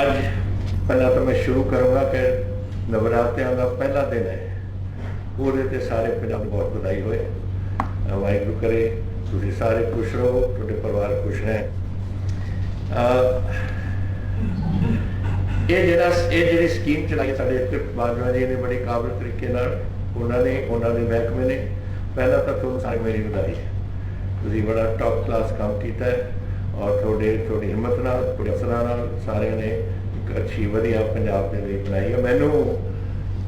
ਅੱਜ ਪਹਿਲਾਂ ਤਾਂ ਮੈਂ ਸ਼ੁਰੂ ਕਰੂੰਗਾ ਕਿ ਨਵਰਾਤਰਿਆਂ ਦਾ ਪਹਿਲਾ ਦਿਨ ਹੈ। ਉਹਦੇ ਤੇ ਸਾਰੇ ਪੰਜਾਬ ਬਹੁਤ ਵਧਾਈ ਹੋਏ। ਵਾਹਿਗੁਰੂ ਕਰੇ, ਤੁਸੀਂ ਸਾਰੇ ਖੁਸ਼ ਰਹੋ, ਤੁਹਾਡੇ ਪਰਿਵਾਰ ਖੁਸ਼ ਰਹੇ ਇਹ ਜਿਹੜਾ ਇਹ ਜਿਹੜੀ ਸਕੀਮ ਚਲਾਈ ਸਾਡੇ ਇੱਥੇ ਬਾਜਵਾ ਜੀ ਨੇ ਬੜੇ ਕਾਬਲ ਤਰੀਕੇ ਨਾਲ, ਉਹਨਾਂ ਨੇ, ਉਹਨਾਂ ਦੇ ਮਹਿਕਮੇ ਨੇ, ਪਹਿਲਾਂ ਤਾਂ ਤੁਹਾਨੂੰ ਸਾਰੇ ਮੇਰੀ ਵਧਾਈ ਤੁਸੀਂ ਬੜਾ ਟੌਪ ਕਲਾਸ ਕੰਮ ਕੀਤਾ ਹੈ। ਔਰ ਤੁਹਾਡੇ, ਤੁਹਾਡੀ ਹਿੰਮਤ ਨਾਲ, ਤੁਹਾਡੇ ਅਸਰਾਂ ਨਾਲ ਸਾਰਿਆਂ ਨੇ ਇੱਕ ਅੱਛੀ, ਵਧੀਆ ਪੰਜਾਬ ਦੇ ਲਈ ਬਣਾਈ ਹੈ। ਮੈਨੂੰ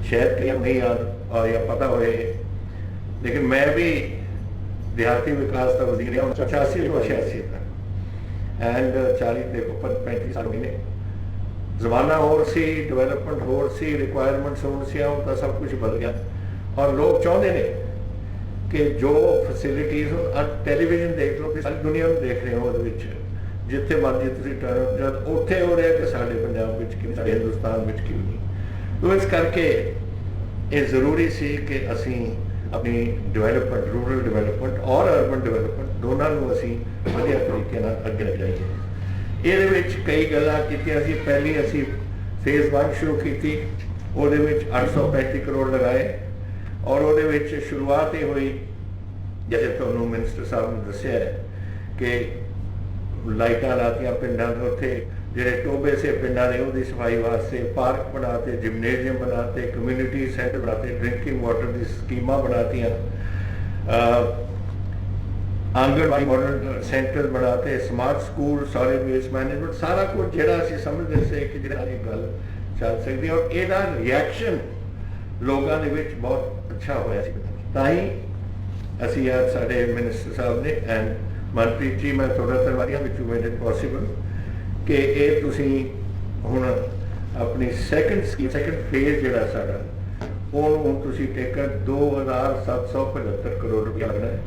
ਸ਼ਾਇਦ ਕਿ ਨਹੀਂ ਯਾਦ ਔਰ ਜਾਂ ਪਤਾ ਹੋਏ, ਲੇਕਿਨ ਮੈਂ ਵੀ ਦਿਹਾਤੀ ਵਿਕਾਸ ਦਾ ਵਜ਼ੀਰ ਹਾਂ 85 ਤੋਂ 86 ਤੱਕ। ਐਂਡ 40 ਦੇ ਉੱਪਰ 35 ਸਾਲ ਹੋਏ ਨੇ। ਜ਼ਮਾਨਾ ਹੋਰ ਸੀ ਡਿਵੈਲਪਮੈਂਟ ਹੋਰ ਸੀ ਰਿਕੁਆਇਰਮੈਂਟਸ ਹੋਰ ਸੀ, ਹੁਣ ਤਾਂ ਸਭ ਕੁਝ ਬਦਲ ਗਿਆ। ਔਰ ਲੋਕ ਚਾਹੁੰਦੇ ਨੇ ਕਿ ਜੋ ਫੈਸਿਲਿਟੀਜ਼ ਅੱਜ ਟੈਲੀਵਿਜ਼ਨ ਦੇਖ ਲਓ ਕਿ ਸਾਰੀ ਦੁਨੀਆ ਨੂੰ ਦੇਖ ਰਹੇ ਹੋ ਉਹਦੇ ਵਿੱਚ, ਜਿੱਥੇ ਮਰਜ਼ੀ ਤੁਸੀਂ ਟਰੋ ਜਦ ਉੱਥੇ ਹੋ ਰਿਹਾ ਕਿ ਸਾਡੇ ਪੰਜਾਬ ਵਿੱਚ ਕਿਉਂ ਸਾਡੇ ਹਿੰਦੁਸਤਾਨ ਵਿੱਚ ਕਿਉਂ ਨਹੀਂ। ਤੋ ਇਸ ਕਰਕੇ ਇਹ ਜ਼ਰੂਰੀ ਸੀ ਕਿ ਅਸੀਂ ਆਪਣੀ ਡਿਵੈਲਪਮੈਂਟ ਰੂਰਲ ਡਿਵੈਲਪਮੈਂਟ ਔਰ ਅਰਬਨ ਡਿਵੈਲਪਮੈਂਟ ਦੋਨਾਂ ਨੂੰ ਅਸੀਂ ਵਧੀਆ ਤਰੀਕੇ ਨਾਲ ਅੱਗੇ ਲਿਜਾਈਏ ਇਹਦੇ ਵਿੱਚ ਕਈ ਗੱਲਾਂ ਕੀਤੀਆਂ ਸੀ। ਪਹਿਲੀ ਅਸੀਂ ਫੇਜ਼ 1 ਸ਼ੁਰੂ ਕੀਤੀ, ਉਹਦੇ ਵਿੱਚ 835 ਕਰੋੜ ਲਗਾਏ। ਔਰ ਉਹਦੇ ਵਿੱਚ ਸ਼ੁਰੂਆਤ ਇਹ ਹੋਈ ਜਿਵੇਂ ਤੁਹਾਨੂੰ ਮਿਨਿਸਟਰ ਸਾਹਿਬ ਨੇ ਦੱਸਿਆ ਕਿ ਲਾਈਟਾਂ ਲਾਤੀਆਂ ਪਿੰਡਾਂ ਦੇ ਉੱਥੇ ਜਿਹੜੇ ਟੋਬੇ ਸੇ ਪਿੰਡਾਂ ਨੇ ਉਹਦੀ ਸਫ਼ਾਈ ਵਾਸਤੇ ਪਾਰਕ ਬਣਾਤੇ ਜਿਮਨੇਜ਼ੀਅਮ ਬਣਾਤੇ ਕਮਿਊਨਿਟੀ ਸੈਂਟਰ ਬਣਾਤੇ ਡਰਿੰਕਿੰਗ ਵਾਟਰ ਦੀ ਸਕੀਮਾਂ ਬਣਾਤੀਆਂ, ਅਹ ਆਂਗਣਵਾੜੀ ਮਾਡਲ ਸੈਂਟਰ ਬਣਾਤੇ ਸਮਾਰਟ ਸਕੂਲ ਸਾਰੇ ਵੇਸਟ ਮੈਨੇਜਮੈਂਟ ਸਾਰਾ ਕੁਝ ਜਿਹੜਾ ਅਸੀਂ ਸਮਝਦੇ ਸੀ ਕਿ ਜਿਹੜਾ ਇਹ ਗੱਲ ਚੱਲ ਸਕਦੀ ਔਰ ਇਹਦਾ ਰਿਐਕਸ਼ਨ ਲੋਕਾਂ ਦੇ ਵਿੱਚ ਬਹੁਤ ਅੱਛਾ ਹੋਇਆ ਤਾਂ ਹੀ ਅਸੀਂ ਅੱਜ ਸਾਡੇ ਮਿਨਿਸਟਰ ਸਾਹਿਬ ਨੇ ਐਂਡ ਮਨਪ੍ਰੀਤ ਜੀ, ਮੈਂ ਤੁਹਾਡਾ ਧੰਨਵਾਦੀਆਂ ਵਿੱਚ ਮੇਡ ਇਟ ਪੋਸੀਬਲ ਕਿ ਇਹ ਤੁਸੀਂ ਹੁਣ ਆਪਣੀ ਸੈਕੰਡ ਸਕੀਮ ਸੈਕੰਡ ਫੇਜ਼ ਜਿਹੜਾ ਸਾਡਾ, ਉਹਨੂੰ ਹੁਣ ਤੁਸੀਂ ਟੇਕਰ 2775 ਕਰੋੜ ਰੁਪਏ ਲੱਗਣਾ ਹੈ।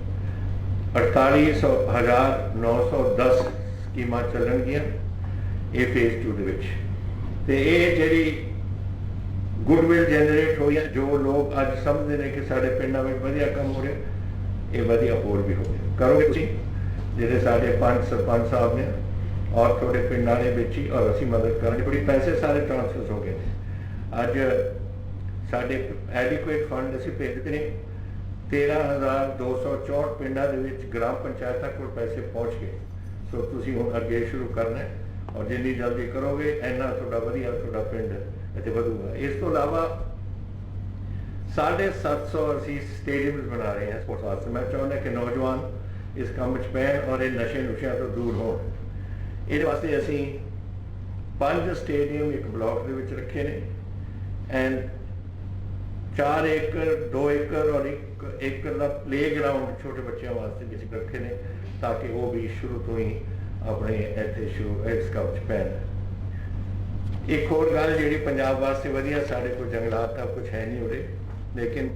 4800 910 ਸਕੀਮਾਂ ਚੱਲਣਗੀਆਂ ਇਹ ਫੇਜ਼ 2 ਦੇ ਵਿੱਚ। ਤੇ ਇਹ ਜਿਹੜੀ ਗੁੱਡਵਿਲ ਜਨਰੇਟ ਹੋਈ ਹੈ ਜੋ ਲੋਕ ਅੱਜ ਸਮਝਦੇ ਨੇ ਕਿ ਸਾਡੇ ਪਿੰਡਾਂ ਵਿੱਚ ਵਧੀਆ ਕੰਮ ਹੋ ਰਿਹਾ, ਇਹ ਵਧੀਆ ਹੋਰ ਵੀ ਹੋਵੇ ਕਰੋਗੇ ਤੁਸੀਂ? ਜਿਹੜੇ ਸਾਡੇ ਪੰਜ ਸਰਪੰਚ ਸਾਹਿਬ ਨੇ, ਔਰ ਤੁਹਾਡੇ ਪਿੰਡ ਵਾਲੇ ਵਿੱਚ ਹੀ, ਔਰ ਅਸੀਂ ਮਦਦ ਕਰਾਂਗੇ ਬੜੀ ਪੈਸੇ ਸਾਰੇ ਟ੍ਰਾਂਸਫਰ ਹੋ ਗਏ ਨੇ। ਅੱਜ ਸਾਡੇ ਐਡਿਕੁਏਟ ਫੰਡ ਅਸੀਂ ਭੇਜ ਦਿੱਤੇ ਨੇ 13264 ਪਿੰਡਾਂ ਦੇ ਵਿੱਚ ਗ੍ਰਾਮ ਪੰਚਾਇਤਾਂ ਕੋਲ ਪੈਸੇ ਪਹੁੰਚ ਗਏ। ਸੋ ਤੁਸੀਂ ਹੁਣ ਅੱਗੇ ਸ਼ੁਰੂ ਕਰਨਾ ਹੈ। ਔਰ ਜਿੰਨੀ ਜਲਦੀ ਕਰੋਗੇ, ਇੰਨਾ ਤੁਹਾਡਾ ਵਧੀਆ ਤੁਹਾਡਾ ਪਿੰਡ ਇੱਥੇ ਵਧੂਗਾ। ਇਸ ਤੋਂ ਇਲਾਵਾ 750 ਅਸੀਂ ਸਟੇਡੀਅਮਸ ਬਣਾ ਰਹੇ ਹਾਂ ਸਪੋਰਟਸ ਵਾਸਤੇ। ਮੈਂ ਚਾਹੁੰਦਾ ਕਿ ਨੌਜਵਾਨ ਇਸ ਕੰਮ ਵਿੱਚ ਪੈਣ ਔਰ ਇਹ ਨਸ਼ੇ ਨੁਸ਼ਿਆਂ ਤੋਂ ਦੂਰ ਹੋਣ। ਇਹਦੇ ਵਾਸਤੇ ਅਸੀਂ ਪੰਜ ਸਟੇਡੀਅਮ ਇੱਕ ਬਲਾਕ ਦੇ ਵਿੱਚ ਰੱਖੇ ਨੇ ਐਂਡ 4 ਏਕੜ 2 ਏਕੜ ਔਰ 1 ਏਕੜ ਦਾ ਪਲੇਗਰਾਉਂਡ ਛੋਟੇ ਬੱਚਿਆਂ ਵਾਸਤੇ ਵੀ ਰੱਖੇ ਨੇ ਤਾਂ ਕਿ ਉਹ ਵੀ ਸ਼ੁਰੂ ਤੋਂ ਹੀ ਆਪਣੇ ਇੱਥੇ ਸ਼ੁਰੂ ਇਸ ਕੰਮ 'ਚ ਪੈਣ। ਇੱਕ ਹੋਰ ਗੱਲ ਜਿਹੜੀ ਪੰਜਾਬ ਵਾਸਤੇ ਵਧੀਆ ਸਾਡੇ ਕੋਲ ਜੰਗਲਾਤ ਦਾ ਕੁਝ ਹੈ ਨਹੀਂ ਉਰੇ। ਲੇਕਿਨ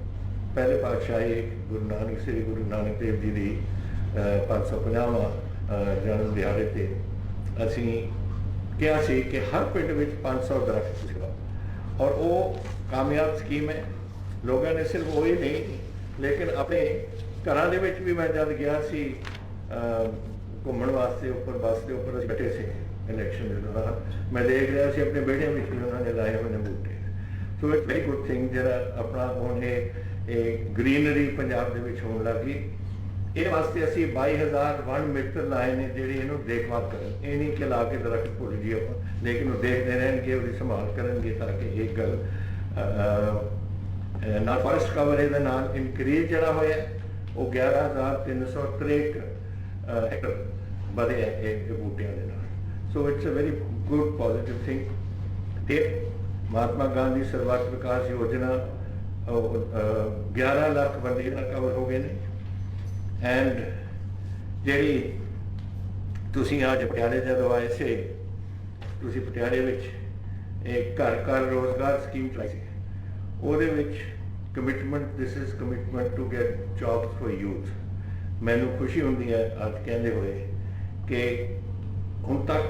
ਪਹਿਲੇ ਪਾਤਸ਼ਾਹੀ ਗੁਰੂ ਨਾਨਕ ਸ੍ਰੀ ਗੁਰੂ ਨਾਨਕ ਦੇਵ ਜੀ ਦੀ ਅਹ, 550ਵਾਂ ਅਹ, ਜਨਮ ਦਿਹਾੜੇ ਤੇ ਅਸੀਂ ਕਿਹਾ ਸੀ ਕਿ ਹਰ ਪਿੰਡ ਵਿੱਚ 500 ਦਰਖਤ ਲਗਾਓ ਔਰ ਉਹ ਕਾਮਯਾਬ ਸਕੀਮ ਹੈ। ਲੋਕਾਂ ਨੇ ਸਿਰਫ ਉਹ ਹੀ ਨਹੀਂ ਲੇਕਿਨ ਆਪਣੇ ਘਰਾਂ ਦੇ ਵਿੱਚ ਵੀ ਮੈਂ ਜਦ ਗਿਆ ਸੀ ਘੁੰਮਣ ਵਾਸਤੇ ਉੱਪਰ ਬੱਸ ਦੇ ਉੱਪਰ ਅਸੀਂ ਬੈਠੇ ਸੀ ਇਲੈਕਸ਼ਨ ਦੇ ਦੌਰਾਨ। ਮੈਂ ਦੇਖ ਰਿਹਾ ਸੀ ਆਪਣੇ ਬੇੜਿਆਂ ਵਿੱਚ ਵੀ ਉਹਨਾਂ ਨੇ ਲਾਏ ਹੋਏ ਨੇ ਬੂਟੇ। So it's very good thing ਜਿਹੜਾ ਆਪਣਾ ਹੁਣ ਇਹ ਗ੍ਰੀਨਰੀ ਪੰਜਾਬ ਦੇ ਵਿੱਚ ਹੋਣ ਲੱਗੀ ਇਹ ਵਾਸਤੇ ਅਸੀਂ 22000 ਵਨ ਮੀਟਰ ਲਾਏ ਨੇ ਜਿਹੜੇ ਇਹਨੂੰ ਦੇਖਭਾਲ ਕਰਨ। ਇਹ ਨਹੀਂ ਕਿ ਲਾ ਕੇ ਦਰਖਤ ਭੁੱਲ ਜੀ ਆਪਾਂ ਲੇਕਿਨ ਉਹ ਦੇਖਦੇ ਰਹਿਣਗੇ ਉਹਦੀ ਸੰਭਾਲ ਕਰਨਗੇ ਤਾਂ ਕਿ ਇਹ ਗੱਲ ਅਹ, ਨਾਲ ਫੋਰੈਸਟ ਕਵਰ ਇਹਦੇ ਨਾਲ ਇਨਕਰੀਜ਼ ਜਿਹੜਾ ਹੋਇਆ ਉਹ 11363 ਇੱਕ ਵਧੇ ਹੈ ਇਹ ਬੂਟਿਆਂ ਦੇ ਨਾਲ। So it's a very good positive thing ਤੇ ਮਹਾਤਮਾ ਗਾਂਧੀ ਸਰਵਤ ਵਿਕਾਸ ਯੋਜਨਾ ਉਹ, 11 ਲੱਖ ਬੰਦੇ ਨਾਲ ਕਵਰ ਹੋ ਗਏ ਨੇ। ਐਂਡ ਜਿਹੜੀ ਤੁਸੀਂ ਅੱਜ ਪਟਿਆਲੇ ਜਦੋਂ ਆਏ ਸੀ ਤੁਸੀਂ ਪਟਿਆਲੇ ਵਿੱਚ ਇੱਕ ਘਰ ਘਰ ਰੋਜ਼ਗਾਰ ਸਕੀਮ ਚਲਾਈ ਸੀ। ਉਹਦੇ ਵਿੱਚ commitment this is commitment to get jobs for youth ਮੈਨੂੰ ਖੁਸ਼ੀ ਹੁੰਦੀ ਹੈ ਅੱਜ ਕਹਿੰਦੇ ਹੋਏ ਕਿ ਹੁਣ ਤੱਕ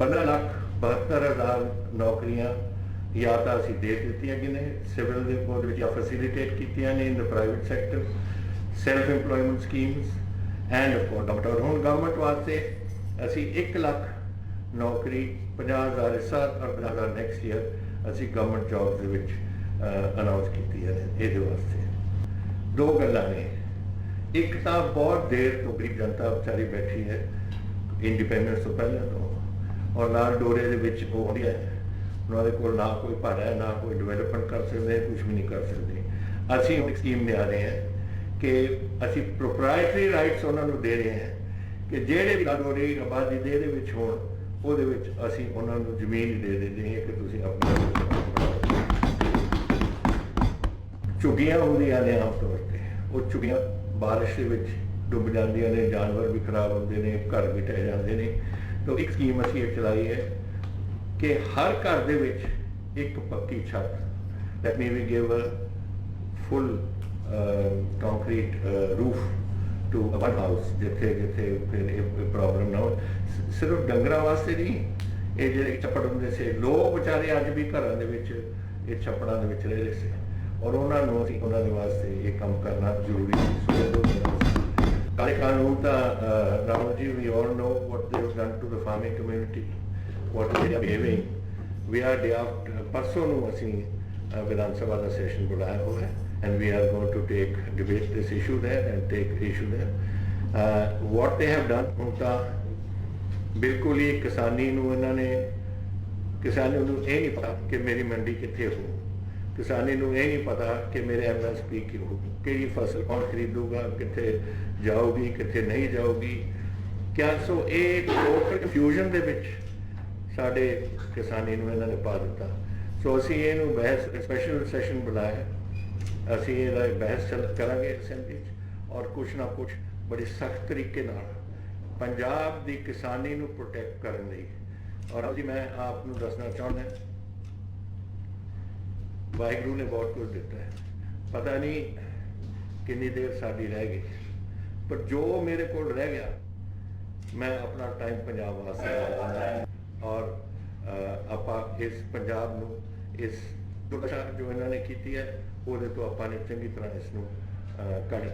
15 ਲੱਖ 72 ਹਜ਼ਾਰ ਨੌਕਰੀਆਂ ਜਾਂ ਤਾਂ ਅਸੀਂ ਦੇ ਦਿੱਤੀਆਂ ਗਈਆਂ ਨੇ ਸਿਵਲ ਦੇ ਕੋਡ ਵਿੱਚ ਜਾਂ ਫੈਸਿਲਿਟੇਟ ਕੀਤੀਆਂ ਨੇ in the private sector self employment schemes and of course ਹੁਣ ਗਵਰਨਮੈਂਟ ਵਾਸਤੇ ਅਸੀਂ 1 ਲੱਖ ਨੌਕਰੀ 50000 ਇਸ ਸਾਲ ਔਰ 50000 ਨੈਕਸਟ ਈਅਰ ਅਸੀਂ ਗਵਰਨਮੈਂਟ ਜੌਬਸ ਦੇ ਵਿੱਚ ਅਨਾਉਂਸ ਕੀਤੀ ਹੈ ਇਹਦੇ ਵਾਸਤੇ। ਦੋ ਗੱਲਾਂ ਨੇ। ਇੱਕ ਤਾਂ ਬਹੁਤ ਦੇਰ ਤੋਂ ਗਰੀਬ ਜਨਤਾ ਵਿਚਾਰੀ ਬੈਠੀ ਹੈ ਇੰਡੀਪੈਂਡੈਂਸ ਤੋਂ ਪਹਿਲਾਂ ਤੋਂ। ਔਰ ਨਾਲ ਡੋਰੇ ਦੇ ਵਿੱਚ ਉਹ ਆਉਂਦੀ ਹੈ, ਉਹਨਾਂ ਦੇ ਕੋਲ ਨਾ ਕੋਈ ਭਾੜਾ ਹੈ, ਨਾ ਕੋਈ ਡਿਵੈਲਪਮੈਂਟ ਕਰ ਸਕਦੇ ਕੁਝ ਵੀ ਨਹੀਂ ਕਰ ਸਕਦੇ। ਅਸੀਂ ਇੱਕ ਸਕੀਮ ਲਿਆ ਰਹੇ ਹਾਂ ਕਿ ਅਸੀਂ ਪ੍ਰੋਪਰਾਈਟਰੀ ਰਾਈਟਸ ਉਹਨਾਂ ਨੂੰ ਦੇ ਰਹੇ ਹਾਂ ਕਿ ਜਿਹੜੇ ਵੀ ਡੋਰੇ ਆਬਾਦੀ ਦੇ ਦੇ ਵਿੱਚ ਹੋਣ, ਉਹਦੇ ਵਿੱਚ ਅਸੀਂ ਉਹਨਾਂ ਨੂੰ ਜ਼ਮੀਨ ਦੇ ਦਿੰਦੇ ਹਾਂ ਕਿ ਤੁਸੀਂ ਆਪਣਾ ਝੁੱਗੀਆਂ ਹੁੰਦੀਆਂ ਨੇ ਆਮ ਤੌਰ ਤੇ। ਉਹ ਝੁੱਗੀਆਂ ਬਾਰਿਸ਼ ਦੇ ਵਿੱਚ ਡੁੱਬ ਜਾਂਦੀਆਂ ਨੇ, ਜਾਨਵਰ ਵੀ ਖਰਾਬ ਹੁੰਦੇ ਨੇ, ਘਰ ਵੀ ਟਹਿ ਜਾਂਦੇ ਨੇ। ਤਾਂ ਇੱਕ ਸਕੀਮ ਅਸੀਂ ਇਹ ਚਲਾਈ ਹੈ ਕਿ ਹਰ ਘਰ ਦੇ ਵਿੱਚ ਇੱਕ ਪੱਕੀ ਛੱਤ। Let me we give a full concrete roof to one house ਜਿੱਥੇ ਜਿੱਥੇ ਫਿਰ ਇਹ ਪ੍ਰੋਬਲਮ ਨਾ ਹੋ ਸਿਰਫ ਡੰਗਰਾਂ ਵਾਸਤੇ ਨਹੀਂ, ਇਹ ਜਿਹੜੇ ਛੱਪੜ ਹੁੰਦੇ ਸੀ, ਲੋਕ ਵਿਚਾਰੇ ਅੱਜ ਵੀ ਘਰਾਂ ਦੇ ਵਿੱਚ ਇਹ ਛੱਪੜਾਂ ਦੇ ਵਿੱਚ ਰਹਿ ਰਹੇ ਸੀ। ਔਰ ਉਹਨਾਂ ਨੂੰ ਅਸੀਂ ਉਹਨਾਂ ਦੇ ਵਾਸਤੇ ਇਹ ਕੰਮ ਕਰਨਾ ਜ਼ਰੂਰੀ ਸੀ। ਸੋ ਇਹ ਦੋ ਕਾਲੇ ਕਾਨੂੰਨ ਤਾਂ Ram ji we all know what they have done to the farming community what they are behaving we are day after ਪਰਸੋਂ ਨੂੰ ਅਸੀਂ ਵਿਧਾਨ ਸਭਾ ਦਾ ਸੈਸ਼ਨ ਬੁਲਾਇਆ ਹੋਇਆ ਹੈ and we are going to take debate this issue there and take issue there. uh, what they have done ਤਾਂ ਬਿਲਕੁਲ ਹੀ ਕਿਸਾਨੀ ਨੂੰ ਇਹਨਾਂ ਨੇ ਕਿਸਾਨੀ ਨੂੰ ਇਹ ਨਹੀਂ ਪਤਾ ਕਿ ਮੇਰੀ ਮੰਡੀ ਕਿੱਥੇ ਹੋ ਕਿਸਾਨੀ ਨੂੰ ਇਹ ਨਹੀਂ ਪਤਾ ਕਿ ਮੇਰੇ ਐਮਐਸਪੀ ਕੀ ਹੋ ਕਿਹੜੀ ਫਸਲ ਕੌਣ ਖਰੀਦੂਗਾ, ਕਿੱਥੇ ਜਾਊਗੀ, ਕਿੱਥੇ ਨਹੀਂ ਜਾਊਗੀ। ਕਿਆ ਸੋ ਇਹ ਟੋਟਲ ਕਨਫਿਊਜ਼ਨ ਦੇ ਵਿੱਚ ਸਾਡੇ ਕਿਸਾਨੀ ਨੂੰ ਇਹਨਾਂ ਨੇ ਪਾ ਦਿੱਤਾ। ਸੋ ਅਸੀਂ ਇਹਨੂੰ ਬਹਿਸ ਸਪੈਸ਼ਲ ਸੈਸ਼ਨ ਬੁਲਾਇਆ ਅਸੀਂ ਇਹਦਾ ਬਹਿਸ ਚੱਲ, ਕਰਾਂਗੇ ਅਸੈਂਬਲੀ 'ਚ ਔਰ ਕੁਛ ਨਾ ਕੁਛ ਬੜੇ ਸਖਤ ਤਰੀਕੇ ਨਾਲ ਪੰਜਾਬ ਦੀ ਕਿਸਾਨੀ ਨੂੰ ਪ੍ਰੋਟੈਕਟ ਕਰਨ ਲਈ। ਔਰ ਜੀ, ਮੈਂ ਆਪ ਨੂੰ ਦੱਸਣਾ ਚਾਹੁੰਦਾ ਵਾਹਿਗੁਰੂ ਨੇ ਬਹੁਤ ਕੁਝ ਦਿੱਤਾ ਹੈ। ਪਤਾ ਨਹੀਂ ਕਿੰਨੀ ਦੇਰ ਸਾਡੀ ਰਹਿ ਗਈ। ਪਰ ਜੋ ਮੇਰੇ ਕੋਲ ਰਹਿ ਗਿਆ, ਮੈਂ ਆਪਣਾ ਟਾਈਮ ਪੰਜਾਬ ਵਾਸਤੇ ਲਗਾਉਂਦਾ ਔਰ ਆਪਾਂ ਇਸ ਪੰਜਾਬ ਨੂੰ, ਇਸ ਦੁਰਦਸ਼ਾ ਜੋ ਇਹਨਾਂ ਨੇ ਕੀਤੀ ਹੈ, ਉਹਦੇ ਤੋਂ ਆਪਾਂ ਨੇ ਚੰਗੀ ਤਰ੍ਹਾਂ ਇਸ ਨੂੰ ਕੱਢ